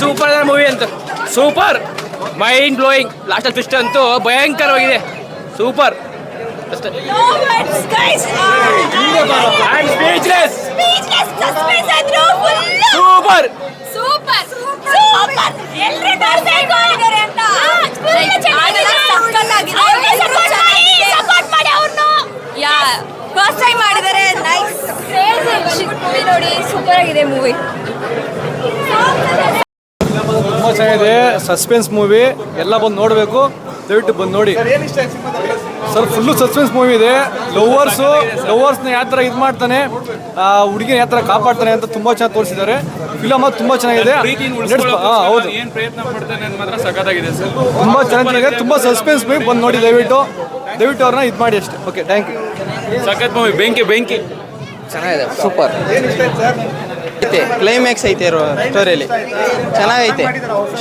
Super movie ಅಂತ. Super mind blowing last twist ಅಂತೂ ಭಯಂಕರವಾಗಿದೆ ಸೂಪರ್ ಅಷ್ಟೇ. ಸೂಪರ್ ಮಾಡಿದರೆ. ಫಸ್ಟ್ ಟೈಮ್ ನೈಸ್ ನೋಡಿ ಸೂಪರ್ ಆಗಿದೆ ಮೂವಿ ತುಂಬ ಚೆನ್ನಾಗಿದೆ ಸಸ್ಪೆನ್ಸ್ ಮೂವಿ ಎಲ್ಲ ಬಂದು ನೋಡಬೇಕು. ದಯವಿಟ್ಟು ಬಂದು ನೋಡಿ. ಸರ್ ಫುಲ್ಲು ಸಸ್ಪೆನ್ಸ್ ಮೂವಿ ಇದೆ. ಲವರ್ಸು ಲವರ್ಸ್ನ ಯಾವ ಥರ ಇದು ಮಾಡ್ತಾನೆ ಆ ಹುಡುಗಿನ ಯಾವ ಥರ ಕಾಪಾಡ್ತಾನೆ ಅಂತ ತುಂಬ ಚೆನ್ನಾಗಿ ತೋರಿಸಿದ್ದಾರೆ. ಫಿಲಮ್ ಅದು ತುಂಬ ಚೆನ್ನಾಗಿದೆ. ಹೌದು. ತುಂಬ ಚೆನ್ನಾಗಿದೆ. ತುಂಬ ಸಸ್ಪೆನ್ಸ್ ಮೂವಿ ಬಂದು ನೋಡಿ ದಯವಿಟ್ಟು. ದಯವಿಟ್ಟು ಅವ್ರನ್ನ ಇದು ಮಾಡಿ ಅಷ್ಟೇ. ಓಕೆ ಥ್ಯಾಂಕ್ ಯು ಸಖತ್ ಮೂವಿ ಬೆಂಕಿ ಬೆಂಕಿ. ಚೆನ್ನಾಗಿದೆ. ಸೂಪರ್ ಐತೆ ಕ್ಲೈಮ್ಯಾಕ್ಸ್ ಐತೆ ಇರೋ ಸ್ಟೋರಿಯಲ್ಲಿ ಚೆನ್ನಾಗೈತೆ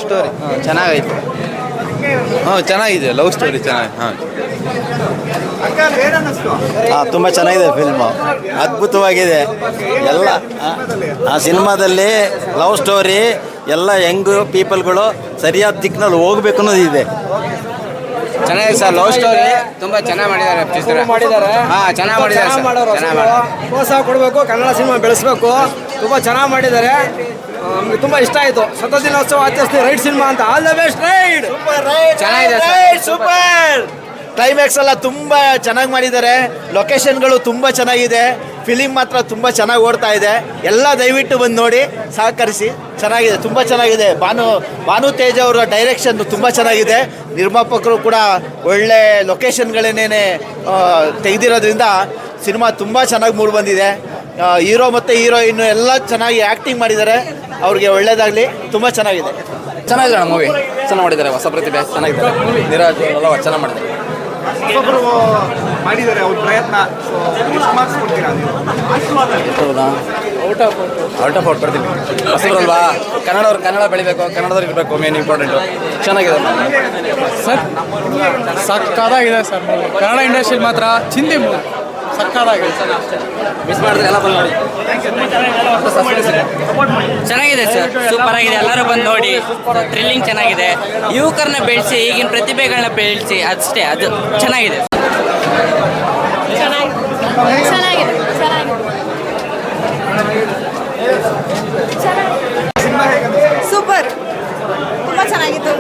ಸ್ಟೋರಿ ಹಾಂ ಚೆನ್ನಾಗೈತೆ. ಹಾಂ ಚೆನ್ನಾಗಿದೆ ಲವ್ ಸ್ಟೋರಿ ಚೆನ್ನಾಗಿ ಹಾಂ. ಹಾಂ ತುಂಬ ಚೆನ್ನಾಗಿದೆ ಫಿಲ್ಮು ಅದ್ಭುತವಾಗಿದೆ. ಎಲ್ಲ ಆ, ಸಿನಿಮಾದಲ್ಲಿ ಲವ್ ಸ್ಟೋರಿ ಎಲ್ಲ ಯಂಗ್ ಪೀಪಲ್ಗಳು ಸರಿಯಾದ ದಿಕ್ಕಿನಲ್ಲಿ ಹೋಗ್ಬೇಕು ಅನ್ನೋದಿದೆ ಚೆನ್ನಾಗಿದೆ ಸರ್ ಲವ್ ಸ್ಟೋರಿ ತುಂಬಾ ಚೆನ್ನಾಗಿ ಮಾಡಿದ್ದಾರೆ ಚಿತ್ರ. ಮಾಡಿದ್ದಾರೆ. ಹಾಂ ಚೆನ್ನಾಗಿ ಮಾಡಿದ್ದಾರೆ ಸರ್ ಚೆನ್ನಾಗಿ ಮಾಡಿದ್ದಾರೆ. ಪ್ರೋತ್ಸಾಹ ಕೊಡಬೇಕು ಕನ್ನಡ ಸಿನಿಮಾ ಬೆಳೆಸಬೇಕು. ತುಂಬ ಚೆನ್ನಾಗಿ ಮಾಡಿದ್ದಾರೆ. ನಮಗೆ ತುಂಬ ಇಷ್ಟ ಆಯಿತು. ಸ್ವತಃ ದಿನೋತ್ಸವ ಆಚರಿಸ್ತೀವಿ ರೈಟ್ ಸಿನಿಮಾ ಅಂತ. All the best ride! ಚೆನ್ನಾಗಿದೆ ಸೂಪರ್ ಕ್ಲೈಮ್ಯಾಕ್ಸ್ ಎಲ್ಲ ತುಂಬ ಚೆನ್ನಾಗಿ ಮಾಡಿದ್ದಾರೆ. ಲೊಕೇಶನ್ಗಳು ತುಂಬ ಚೆನ್ನಾಗಿದೆ. ಫಿಲಿಮ್ ಮಾತ್ರ ತುಂಬ ಚೆನ್ನಾಗಿ ಓಡ್ತಾ ಇದೆ. ಎಲ್ಲ ದಯವಿಟ್ಟು ಬಂದು ನೋಡಿ ಸಹಕರಿಸಿ. ಚೆನ್ನಾಗಿದೆ ತುಂಬ ಚೆನ್ನಾಗಿದೆ. ಭಾನು ಭಾನು ತೇಜ್ ಅವರ ಡೈರೆಕ್ಷನ್ ತುಂಬ ಚೆನ್ನಾಗಿದೆ. ನಿರ್ಮಾಪಕರು ಕೂಡ ಒಳ್ಳೆ ಲೊಕೇಶನ್ಗಳನ್ನೇನೆ ತೆಗೆದಿರೋದ್ರಿಂದ ಸಿನಿಮಾ ತುಂಬ ಚೆನ್ನಾಗಿ ಮೂಡಿ ಬಂದಿದೆ. ಹೀರೋ ಮತ್ತು ಹೀರೋಯಿನ್ ಎಲ್ಲ ಚೆನ್ನಾಗಿ ಆ್ಯಕ್ಟಿಂಗ್ ಮಾಡಿದ್ದಾರೆ. ಅವ್ರಿಗೆ ಒಳ್ಳೇದಾಗಲಿ. ತುಂಬ ಚೆನ್ನಾಗಿದೆ. ಚೆನ್ನಾಗಿದೆ ಅಣ್ಣ ಮೂವಿ ಚೆನ್ನಾಗಿ ಮಾಡಿದ್ದಾರೆ. ಹೊಸ ಪ್ರತಿಭೆ. ಚೆನ್ನಾಗಿದೆ. ನಿರಾಜ್ ಎಲ್ಲ ಚೆನ್ನಾಗಿ ಮಾಡಿದ್ದಾರೆ. ಒಬ್ಬೊಬ್ರು ಮಾಡಿದ್ದಾರೆ ಅವ್ರ ಪ್ರಯತ್ನ. ಎಷ್ಟು ಮಾರ್ಕ್ಸ್ ಕೊಡ್ತೀರಾ ನೀವು? Out of out of out ಬರ್ತೀನಿ ಹೊಸಬ್ರಲ್ವಾ? ಕನ್ನಡವ್ರು ಕನ್ನಡ ಬೆಳಿಬೇಕು. ಕನ್ನಡದವ್ರು ಇರಬೇಕು. ಮೇನ್ ಇಂಪಾರ್ಟೆಂಟು ಚೆನ್ನಾಗಿದೆ ಸರ್ ಸಕ್ಕದಾಗಿದೆ ಸರ್ ಕನ್ನಡ ಇಂಡಸ್ಟ್ರಿ ಮಾತ್ರ ಚಿಂದಿ ಮೂವಿ. ಸಕ್ಕದಾಗಿದೆ ಮಿಸ್ ಮಾಡಿದ್ರೆ ಎಲ್ಲ ಬಂದು ನೋಡಿ. ಚೆನ್ನಾಗಿದೆ ಸರ್ ಸೂಪರ್ ಆಗಿದೆ. ಎಲ್ಲರೂ ಬಂದು ನೋಡಿ. ಥ್ರಿಲ್ಲಿಂಗ್ ಚೆನ್ನಾಗಿದೆ. ಯುವಕರನ್ನ ಬೆಳೆಸಿ ಈಗಿನ ಪ್ರತಿಭೆಗಳನ್ನ ಬೆಳೆಸಿ ಅಷ್ಟೇ ಅದು ಚೆನ್ನಾಗಿದೆ. ಚೆನ್ನಾಗಿದೆ ಸೂಪರ್ ತುಂಬ ಚೆನ್ನಾಗಿತ್ತು.